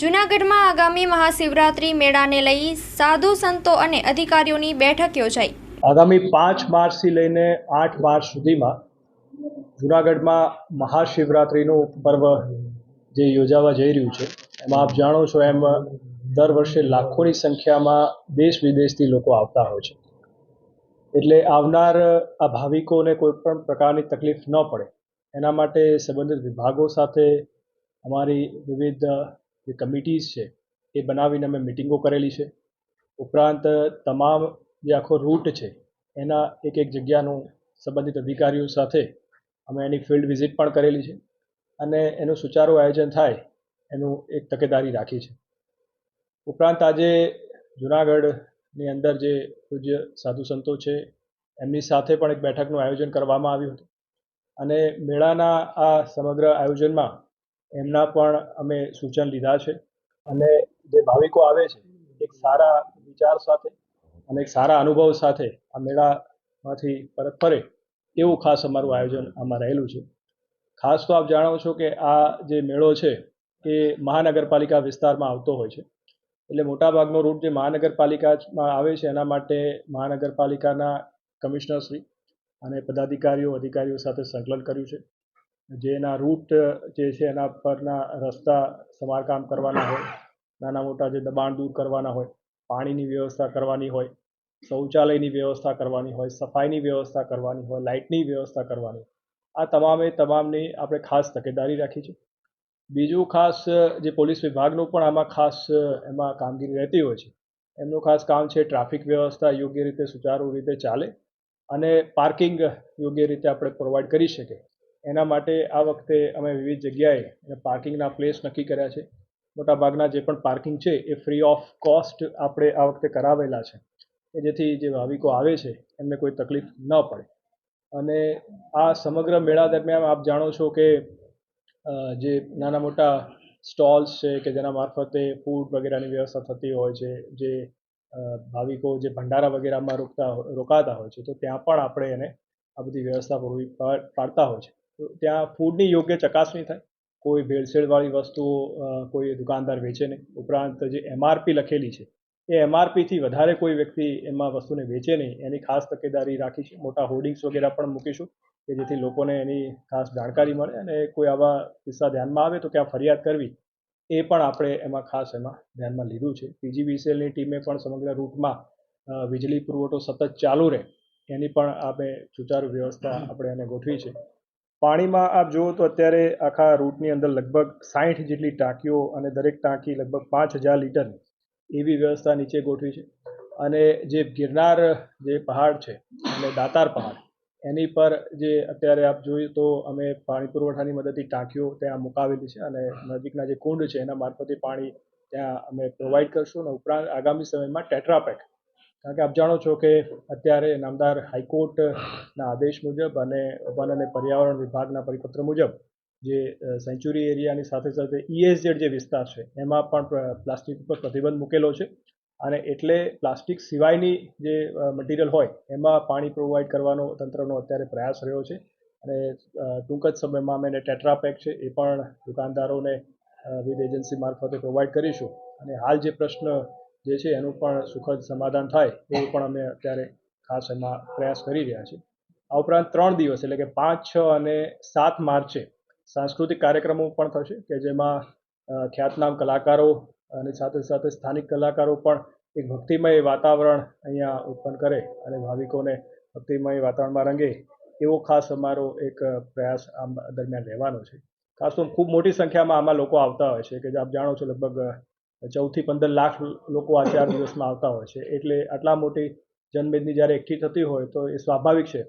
જૂનાગઢમાં આગામી મહાશિવરાત્રિ મેળાને લઈ સાધુ સંતો અને અધિકારીઓની બેઠક યોજાઈ. આગામી પાંચ માર્ચથી લઈને આઠ માર્ચ સુધીમાં જૂનાગઢમાં મહાશિવરાત્રિનું પર્વ જે યોજાવા જઈ રહ્યું છે, એમાં આપ જાણો છો એમ દર વર્ષે લાખોની સંખ્યામાં દેશ વિદેશથી લોકો આવતા હોય છે. એટલે આવનાર આ ભાવિકોને કોઈ પણ પ્રકારની તકલીફ ન પડે. એના માટે સંબંધિત વિભાગો સાથે અમારી વિવિધ જે કમિટીઝ છે, એ બનાવીને અમે મિટિંગો કરેલી છે. ઉપરાંત, તમામ જે આખો રૂટ છે, એના એક એક જગ્યાનું સંબંધિત અધિકારીઓ સાથે અમે એની ફિલ્ડ વિઝિટ પણ કરેલી છે અને એનું સુચારું આયોજન થાય, એનું એક તકેદારી રાખી છે. ઉપરાંત, આજે જુનાગઢની અંદર જે પૂજ્ય સાધુ સંતો છે, એમની સાથે પણ એક બેઠકનું આયોજન કરવામાં આવ્યું હતું. અને મેળાના આ સમગ્ર આયોજનમાં એમના પણ અમે સૂચન લીધા છે. અને જે ભાવિકો આવે છે, એક સારા વિચાર સાથે અને એક સારા અનુભવ સાથે આ મેળામાંથી પરત ફરે, એવું ખાસ અમારું આયોજન આમાં રહેલું છે. ખાસ તો આપ જાણો છો કે આ જે મેળો છે, એ મહાનગરપાલિકા વિસ્તારમાં આવતો હોય છે. એટલે મોટાભાગનો રૂટ જે મહાનગરપાલિકામાં આવે છે, એના માટે મહાનગરપાલિકાના કમિશનરશ્રી અને પદાધિકારીઓ, અધિકારીઓ સાથે સંકલન કર્યું છે. જેના રૂટ જે છે એના પરના રસ્તા સમારકામ કરવાના હોય, નાના મોટા જે દબાણ દૂર કરવાના હોય, પાણીની વ્યવસ્થા કરવાની હોય, શૌચાલયની વ્યવસ્થા કરવાની હોય, સફાઈની વ્યવસ્થા કરવાની હોય, લાઇટની વ્યવસ્થા કરવાની આ તમામે તમામની આપણે ખાસ તકેદારી રાખી છે. બીજું ખાસ, જે પોલીસ વિભાગનું પણ આમાં ખાસ, એમાં કામગીરી રહેતી હોય છે. એમનું ખાસ કામ છે ટ્રાફિક વ્યવસ્થા, યોગ્ય રીતે સુચારુ રીતે ચાલે અને પાર્કિંગ યોગ્ય રીતે આપણે પ્રોવાઈડ કરી શકીએ. એના માટે આ વખતે અમે વિવિધ જગ્યાએ પાર્કિંગના પ્લેસ નક્કી કર્યા છે. મોટાભાગના જે પણ પાર્કિંગ છે એ ફ્રી ઓફ કોસ્ટ આપણે આ વખતે કરાવેલા છે. કે જેથી જે ભાવિકો આવે છે એમને કોઈ તકલીફ ન પડે. અને આ સમગ્ર મેળા દરમિયાન આપ જાણો છો કે જે નાના મોટા સ્ટોલ્સ છે કે જેના મારફતે ફૂડ વગેરેની વ્યવસ્થા થતી હોય છે, જે ભાવિકો જે ભંડારા વગેરેમાં રોકતા રોકાતા હોય છે, તો ત્યાં પણ આપણે એને આ બધી વ્યવસ્થા પૂરી પાડતા હોય છે. ત્યાં ફૂડની યોગ્ય ચકાસણી થાય. કોઈ ભેળસેળવાળી વસ્તુઓ કોઈ દુકાનદાર વેચે નહીં. ઉપરાંત જે એમઆરપી લખેલી છે એ એમઆરપીથી વધારે કોઈ વ્યક્તિ એમાં વસ્તુને વેચે નહીં. એની ખાસ તકેદારી રાખી છે. મોટા હોર્ડિંગ્સ વગેરે પણ મૂકીશું કે જેથી લોકોને એની ખાસ જાણકારી મળે અને કોઈ આવા કિસ્સા ધ્યાનમાં આવે તો ક્યાં ફરિયાદ કરવી એ પણ આપણે એમાં ખાસ એમાં ધ્યાનમાં લીધું છે. પીજીવીસીએલની ટીમે પણ સમગ્ર રૂટમાં વીજળી પુરવઠો સતત ચાલુ રહે. એની પણ આપણે સુચારુ વ્યવસ્થા આપણે એને ગોઠવી છે. પાણીમાં આપ જુઓ તો અત્યારે આખા રૂટની અંદર લગભગ સાઠ જેટલી ટાંકીઓ અને દરેક ટાંકી લગભગ પાંચ હજાર લીટર એવી વ્યવસ્થા નીચે ગોઠવી છે. અને જે ગિરનાર જે પહાડ છે, અને દાતાર પહાડ, એની પર જે અત્યારે આપ જોઈએ તો અમે પાણી પુરવઠાની મદદથી ટાંકીઓ ત્યાં મુકાવેલી છે અને નજીકના જે કુંડ છે એના મારફતે પાણી ત્યાં અમે પ્રોવાઈડ કરશું. અને ઉપરાંત આગામી સમયમાં ટેટ્રાપેક કારણ કે આપ જાણો છો કે અત્યારે નામદાર હાઈકોર્ટના આદેશ મુજબ અને વન અને પર્યાવરણ વિભાગના પરિપત્ર મુજબ જે સેન્ચુરી એરિયાની સાથે સાથે ઈએસજેડ જે વિસ્તાર છે, એમાં પણ પ્લાસ્ટિક ઉપર પ્રતિબંધ મૂકેલો છે. અને એટલે પ્લાસ્ટિક સિવાયની જે મટીરિયલ હોય, એમાં પાણી પ્રોવાઈડ કરવાનો તંત્રનો અત્યારે પ્રયાસ રહ્યો છે. અને ટૂંક જ સમયમાં અમે એને ટેટ્રાપેક છે, એ પણ દુકાનદારોને વિવિધ એજન્સી મારફતે પ્રોવાઈડ કરીશું. અને હાલ જે પ્રશ્ન જે છે એનું પણ સુખદ સમાધાન થાય એવું પણ અમે અત્યારે ખાસ એમાં પ્રયાસ કરી રહ્યા છીએ. આ ઉપરાંત ત્રણ દિવસ એટલે કે પાંચ, છ અને સાત માર્ચે સાંસ્કૃતિક કાર્યક્રમો પણ થશે કે જેમાં ખ્યાતનામ કલાકારો અને સાથે સાથે સ્થાનિક કલાકારો પણ એક ભક્તિમય વાતાવરણ અહીંયા ઉત્પન્ન કરે અને ભાવિકોને ભક્તિમય વાતાવરણમાં રંગે એવો ખાસ અમારો એક પ્રયાસ આમ દરમિયાન રહેવાનો છે. ખાસ તો ખૂબ મોટી સંખ્યામાં આમાં લોકો આવતા હોય છે કે આપ જાણો છો લગભગ ચૌદથી પંદર લાખ લોકો આ ચાર દિવસમાં આવતા હોય છે. એટલે આટલા મોટી જનમેદની જ્યારે એકઠી થતી હોય તો એ સ્વાભાવિક છે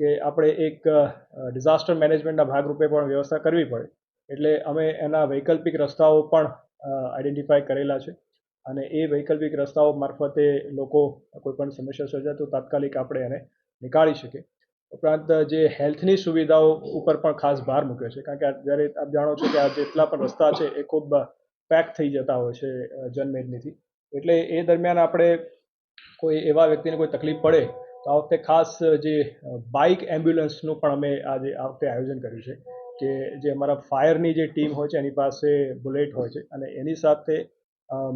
કે આપણે એક ડિઝાસ્ટર મેનેજમેન્ટના ભાગરૂપે પણ વ્યવસ્થા કરવી પડે. એટલે અમે એના વૈકલ્પિક રસ્તાઓ પણ આઈડેન્ટિફાય કરેલા છે. અને એ વૈકલ્પિક રસ્તાઓ મારફતે લોકો કોઈપણ સમસ્યા સર્જાય તો તાત્કાલિક આપણે એને નીકાળી શકીએ. ઉપરાંત જે હેલ્થની સુવિધાઓ ઉપર પણ ખાસ ભાર મૂક્યો છે. કારણ કે જ્યારે આપ જાણો છો કે આ જેટલા પણ રસ્તા છે એ ખૂબ પેક થઈ જતા હોય છે જનમેદનીથી. એટલે એ દરમિયાન આપણે કોઈ એવા વ્યક્તિને કોઈ તકલીફ પડે, તો આ વખતે ખાસ જે બાઇક એમ્બ્યુલન્સનું પણ અમે આજે આ વખતે આયોજન કર્યું છે, કે જે અમારા ફાયરની જે ટીમ હોય છે, એની પાસે બુલેટ હોય છે. અને એની સાથે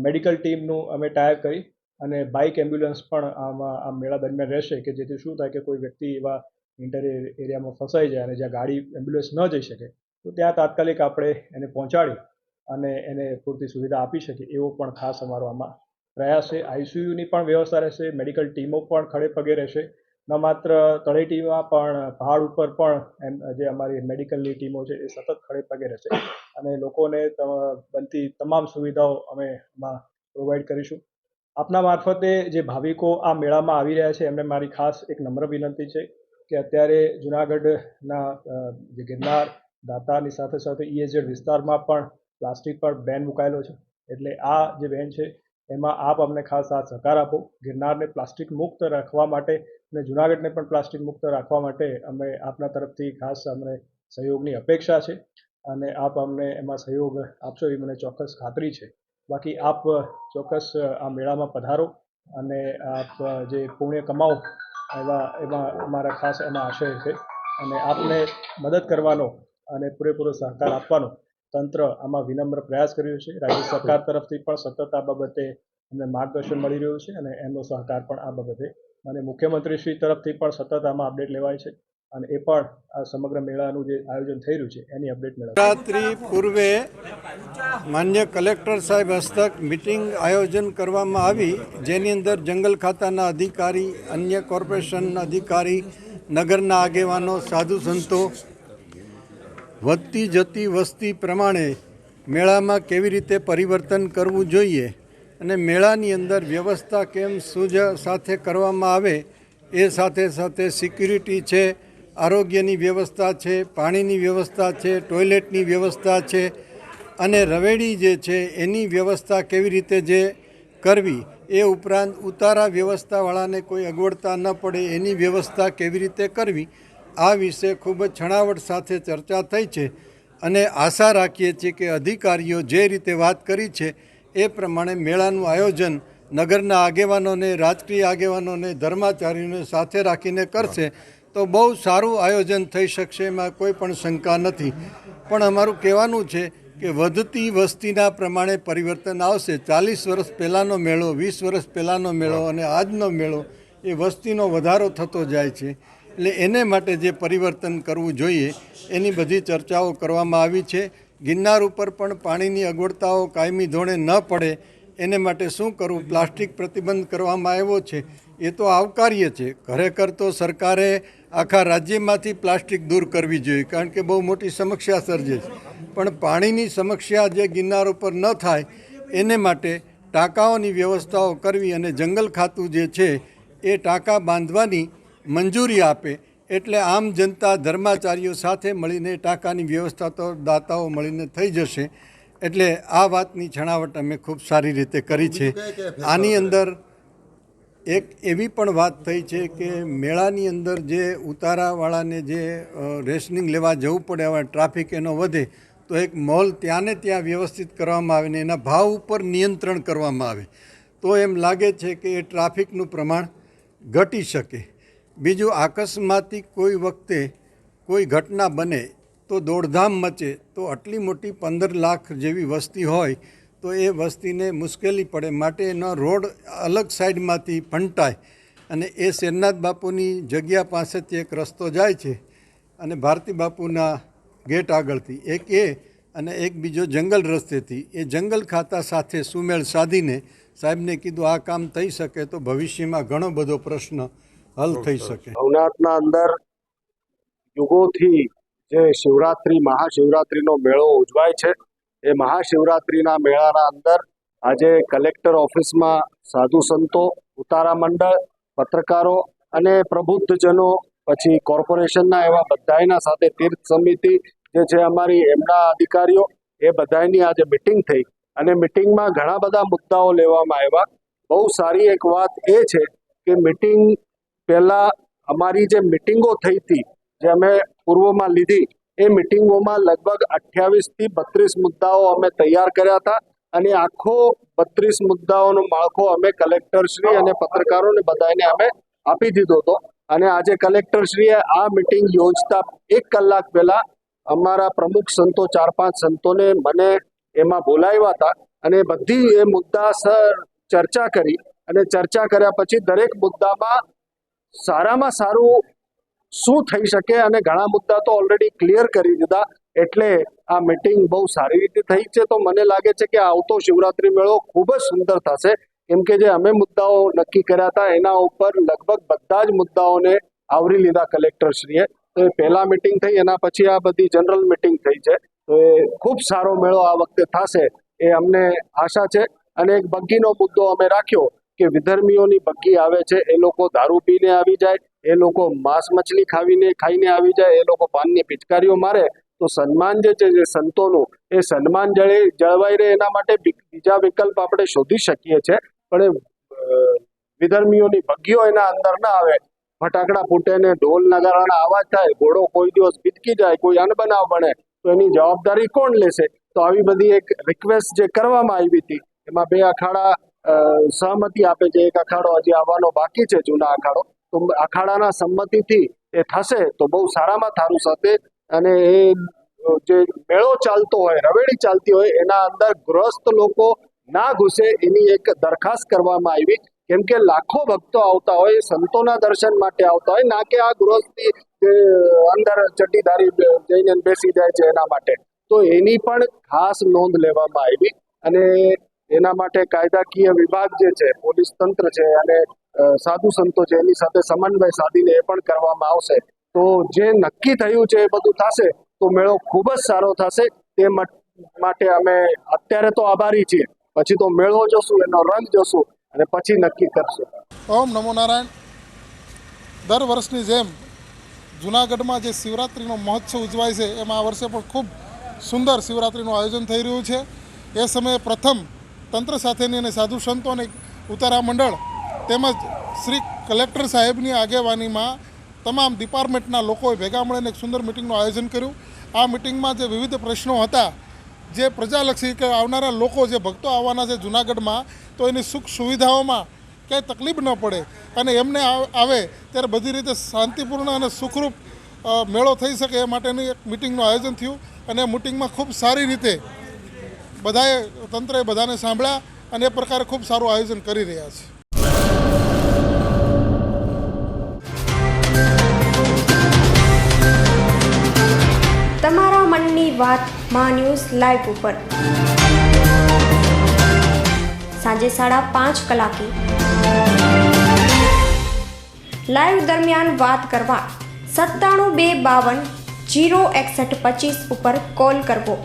મેડિકલ ટીમનું અમે ટાયર કરી અને બાઇક એમ્બ્યુલન્સ પણ આમાં, આ મેળા દરમિયાન રહેશે, કે જેથી શું થાય કે કોઈ વ્યક્તિ એવા ઇન્ટર એરિયામાં ફસાઈ જાય અને જ્યાં ગાડી એમ્બ્યુલન્સ ન જઈ શકે, તો ત્યાં તાત્કાલિક આપણે એને પહોંચાડી અને એને પૂરતી સુવિધા આપી શકે એવો પણ ખાસ અમારો આમાં પ્રયાસ છે. આઈસીયુની પણ વ્યવસ્થા રહેશે, મેડિકલ ટીમો પણ ખડે પગે રહેશે. ન માત્ર તળેટીમાં પણ, પહાડ ઉપર પણ એમ જે અમારી મેડિકલની ટીમો છે એ સતત ખડે પગે રહેશે. અને લોકોને બનતી તમામ સુવિધાઓ અમે એમાં પ્રોવાઈડ કરીશું. આપના મારફતે જે ભાવિકો આ મેળામાં આવી રહ્યા છે, એમને મારી ખાસ એક નમ્ર વિનંતી છે કે અત્યારે જુનાગઢના જે ગિરનાર દાતાની સાથે સાથે ઈએઝેડ વિસ્તારમાં પણ પ્લાસ્ટિક પર બેન મુકાયેલો છે. એટલે આ જે બેન છે, એમાં આપ અમને ખાસ સાથ સહકાર આપો. ગિરનારને પ્લાસ્ટિક મુક્ત રાખવા માટે અને જુનાગઢને પણ પ્લાસ્ટિક મુક્ત રાખવા માટે અમે આપના તરફથી ખાસ અમને સહયોગની અપેક્ષા છે અને આપ અમને એમાં સહયોગ આપશો એવી મને ચોક્કસ ખાતરી છે. બાકી આપ ચોક્કસ આ મેળામાં પધારો અને આપ જે પુણ્ય કમાઓ એવા, એમાં અમારા ખાસ એમાં આશય છે અને આપને મદદ કરવાનો અને પૂરેપૂરો સહકાર આપવાનો તંત્ર આમાં વિનમ્ર પ્રયાસ કર્યો છે. રાજ્ય સરકાર તરફથી પણ સતત આ બાબતે અમને માર્ગદર્શન મળી રહ્યું છે અને એમનો સહકાર પણ આ બાબતે. અને મુખ્યમંત્રીશ્રી તરફથી પણ સતત આમાં અપડેટ લેવાય છે અને એ પણ આ સમગ્ર મેળાનું જે આયોજન થઈ રહ્યું છે, એની અપડેટ મેળવવા. રાત્રિ પૂર્વે માન્ય કલેક્ટર સાહેબ હસ્તક મિટિંગ આયોજન કરવામાં આવી, જેની અંદર જંગલ ખાતાના અધિકારી, અન્ય કોર્પોરેશનના અધિકારી, નગરના આગેવાનો, સાધુ સંતો વધતી જતી વસ્તી પ્રમાણે મેળામાં કેવી રીતે પરિવર્તન કરવું જોઈએ અને મેળાની અંદર વ્યવસ્થા કેમ સુજ સાથે કરવામાં આવે એ સાથે સાથે સિક્યુરિટી છે, આરોગ્યની વ્યવસ્થા છે, પાણીની વ્યવસ્થા છે, ટોયલેટની વ્યવસ્થા છે અને રવેડી જે છે એની વ્યવસ્થા કેવી રીતે જે કરવી એ ઉપરાંત ઉતારા વ્યવસ્થાવાળાને કોઈ અગવડતા ન પડે એની વ્યવસ્થા કેવી રીતે કરવી આ વિશે ખૂબ જ છણાવટ સાથે ચર્ચા થઈ છે અને આશા રાખીએ છીએ કે અધિકારીઓ જે રીતે વાત કરી છે એ પ્રમાણે મેળાનું આયોજન નગરના આગેવાનોને રાજકીય આગેવાનોને ધર્માચાર્યોને સાથે રાખીને કરશે તો બહુ સારું આયોજન થઈ શકશે એમાં કોઈ પણ શંકા નથી. પણ અમારું કહેવાનું છે કે વધતી વસ્તીના પ્રમાણે પરિવર્તન આવશે. ચાલીસ વર્ષ પહેલાંનો મેળો વીસ વર્ષ પહેલાંનો મેળો અને આજનો મેળો એ વસ્તીનો વધારો થતો જાય છે. એટલે એને માટે જે પરિવર્તન કરવું જોઈએ, એની બધી ચર્ચાઓ કરવામાં આવી છે. ગિરનાર ઉપર પણ પાણીની અગવડતાઓ કાયમી ધોરણે ન પડે, એને માટે શું કરવું? પ્લાસ્ટિક પ્રતિબંધ કરવામાં આવ્યો છે. એ તો આવકાર્ય છે. ખરેખર તો સરકારે આખા રાજ્યમાંથી પ્લાસ્ટિક દૂર કરવી જોઈએ, કારણ કે બહુ મોટી સમસ્યા સર્જે છે. પણ પાણીની સમસ્યા જે ગિરનાર ઉપર ન થાય, એને માટે ટાંકાઓની વ્યવસ્થાઓ કરવી અને જંગલ ખાતું જે છે, એ ટાંકા બાંધવાની મંજૂરી આપે એટલે આમ જનતા ધર્માચાર્યો સાથે મળીને ટાંકાની વ્યવસ્થા તો દાતાઓ મળીને થઈ જશે. એટલે આ વાતની છણાવટ અમે ખૂબ સારી રીતે કરી છે. આની અંદર એક એવી પણ વાત થઈ છે કે મેળાની અંદર જે ઉતારાવાળાને જે રેશનિંગ લેવા જવું પડે હવે ટ્રાફિક એનો વધે તો એક મોલ ત્યાં ને ત્યાં વ્યવસ્થિત કરવામાં આવે ને એના ભાવ ઉપર નિયંત્રણ કરવામાં આવે. તો એમ લાગે છે કે એ ટ્રાફિકનું પ્રમાણ ઘટી શકે. બીજું આકસ્માતી કોઈ વખતે કોઈ ઘટના બને તો દોડધામ મચે તો આટલી મોટી પંદર લાખ જેવી વસ્તી હોય તો એ વસ્તીને મુશ્કેલી પડે, માટે એનો રોડ અલગ સાઈડમાંથી ફંટાય અને એ શેરનાથ બાપુની જગ્યા પાસેથી એક રસ્તો જાય છે અને ભારતી બાપુના ગેટ આગળથી, એક એ અને એક બીજો જંગલ રસ્તેથી. એ જંગલ ખાતા સાથે સુમેળ સાધીને સાહેબને કીધું, આ કામ થઈ શકે તો ભવિષ્યમાં ઘણો બધો પ્રશ્ન હલ થઈ શકે. ભવનાથના અંદર યુગોથી જે શિવરાત્રી મહાશિવરાત્રીનો મેળો ઉજવાય છે એ મહાશિવરાત્રીના મેળાના અંદર આજે કલેક્ટર ઓફિસમાં સાધુ સંતો ઉતારા મંડળ પત્રકારો અને પ્રબુદ્ધજનો પછી કોર્પોરેશનના એવા બધાયના સાથે તીર્થ સમિતિ જે છે અમારી એમના અધિકારીઓ એ બધાયની આજે મિટિંગ થઈ અને મિટિંગમાં ઘણા બધા મુદ્દાઓ લેવામાં આવ્યા. બહુ સારી એક વાત એ છે કે મિટિંગ પહેલા અમારી જે મિટિંગો થઈ હતી, જે અમે પૂર્વમાં લીધી, એ મિટિંગોમાં લગભગ અઠ્યાવીસથી બત્રીસ મુદ્દાઓ અમે તૈયાર કર્યા હતા અને આખો બત્રીસ મુદ્દાઓનો માળખો અમે કલેક્ટરશ્રી અને પત્રકારોને બધાને અમે આપી દીધો હતો. અને આજે કલેક્ટરશ્રીએ આ મિટિંગ યોજતા એક કલાક પહેલા અમારા પ્રમુખ સંતો, ચાર પાંચ સંતોને મને એમાં બોલાવ્યા હતા અને બધી એ મુદ્દા સર ચર્ચા કરી અને ચર્ચા કર્યા પછી દરેક મુદ્દામાં સારામાં સારું શું થઈ શકે અને ઘણા મુદ્દા તો ઓલરેડી ક્લિયર કરી દીધા. એટલે આ મીટિંગ બહુ સારી રીતે થઈ છે. તો મને લાગે છે કે આવતો શિવરાત્રી મેળો ખૂબ જ સુંદર થશે. કેમ કે જે અમે મુદ્દાઓ નક્કી કર્યા હતા, એના ઉપર લગભગ બધા જ મુદ્દાઓને આવરી લીધા કલેક્ટરશ્રીએ. તો એ પહેલા મિટિંગ થઈ, એના પછી આ બધી જનરલ મીટિંગ થઈ છે. તો એ ખૂબ સારો મેળો આ વખતે થશે એ અમને આશા છે. અને એક બગ્ગીનો મુદ્દો અમે રાખ્યો. કે વિધર્મીઓની બગ્ગી આવે છે, એ લોકો દારૂ પીને આવી જાય, એ લોકો માંસ મછલી ખાવીને, ખાઈને આવી જાય, એ લોકો પાનની પિચકારીઓ મારે, તો સન્માન જે છે, જે સંતોનું, એ સન્માન જળે, જળવાઈ રહે એના માટે બીજા વિકલ્પ આપણે શોધી શકીએ છીએ પણ વિધર્મીઓની બગ્ગીઓ એના અંદર ના આવે. ફટાકડા ફૂટે ને ઢોલ નગારાના અવાજ થાય, ઘોડો કોઈ દિવસ ભીતકી જાય, કોઈ અનબનાવ બને, તો એની જવાબદારી કોણ લેશે? તો આવી બધી એક રિક્વેસ્ટ જે કરવામાં આવી હતી, એમાં બે અખાડા સહમતિ આપે છે. એક અખાડો હજી આવવાનો બાકી છે, જૂના અખાડો. તો અખાડાના સંમતિથી એ થશે તો બહુ સારામાં સારું થશે અને એ જે મેળો ચાલતો હોય, રવેડી ચાલતી હોય, એના અંદર ગ્રસ્ત લોકો ના ઘૂસે એની એક દરખાસ્ત કરવામાં આવી. કેમ કે લાખો ભક્તો આવતા હોય, સંતોના દર્શન માટે આવતા હોય, ના કે આ ગૃહસ્થી અંદર ચડ્ડીધારી જઈને બેસી જાય છે એના માટે. તો એની પણ ખાસ નોંધ લેવામાં આવી. અને એના માટે કાયદાકીય વિભાગ જે છે, પોલીસ તંત્ર છે અને સાધુ સંતો છે, એની સાથે સમન્વય સાધીને એ પણ કરવામાં આવશે. તો જે નક્કી થયું છે એ બધું થશે, તો મેળો ખૂબ જ સારો થશે. તે માટે અમે અત્યારે તો આભારી છીએ. પછી તો મેળો જોશું, એનો રંગ જોશું અને પછી નક્કી કરશું. ઓમ નમો નારાયણ. દર વર્ષની જેમ જુનાગઢમાં જે શિવરાત્રિનો મહોત્સવ ઉજવાય છે, એમાં આ વર્ષે પણ ખૂબ સુંદર શિવરાત્રિનું આયોજન થઈ રહ્યું છે. એ સમયે પ્રથમ તંત્ર સાથેની અને સાધુ સંતો અને ઉતારા મંડળ તેમજ શ્રી કલેક્ટર સાહેબની આગેવાનીમાં તમામ ડિપાર્ટમેન્ટના લોકોએ ભેગા મળીને એક સુંદર મિટિંગનું આયોજન કર્યું. આ મિટિંગમાં જે વિવિધ પ્રશ્નો હતા, જે પ્રજાલક્ષી કે આવનારા લોકો, જે ભક્તો આવવાના છે જુનાગઢમાં, તો એની સુખ સુવિધાઓમાં ક્યાંય તકલીફ ન પડે અને એમને આવ- ત્યારે બધી રીતે શાંતિપૂર્ણ અને સુખરૂપ મેળો થઈ શકે એ માટેની એક મિટિંગનું આયોજન થયું અને મિટિંગમાં ખૂબ સારી રીતે બધાએ, તંત્રએ બધાને સાંભળ્યા અને એ પ્રકારે ખૂબ સારું આયોજન કરી રહ્યા છે. તમારા મનની વાત મા ન્યૂઝ લાઈવ ઉપર. સાંજે સાડા પાંચ કલાકે. લાઈવ દરમિયાન વાત કરવા સત્તાણું બે બાવન જીરો એકસઠ પચીસ ઉપર કોલ કરવો.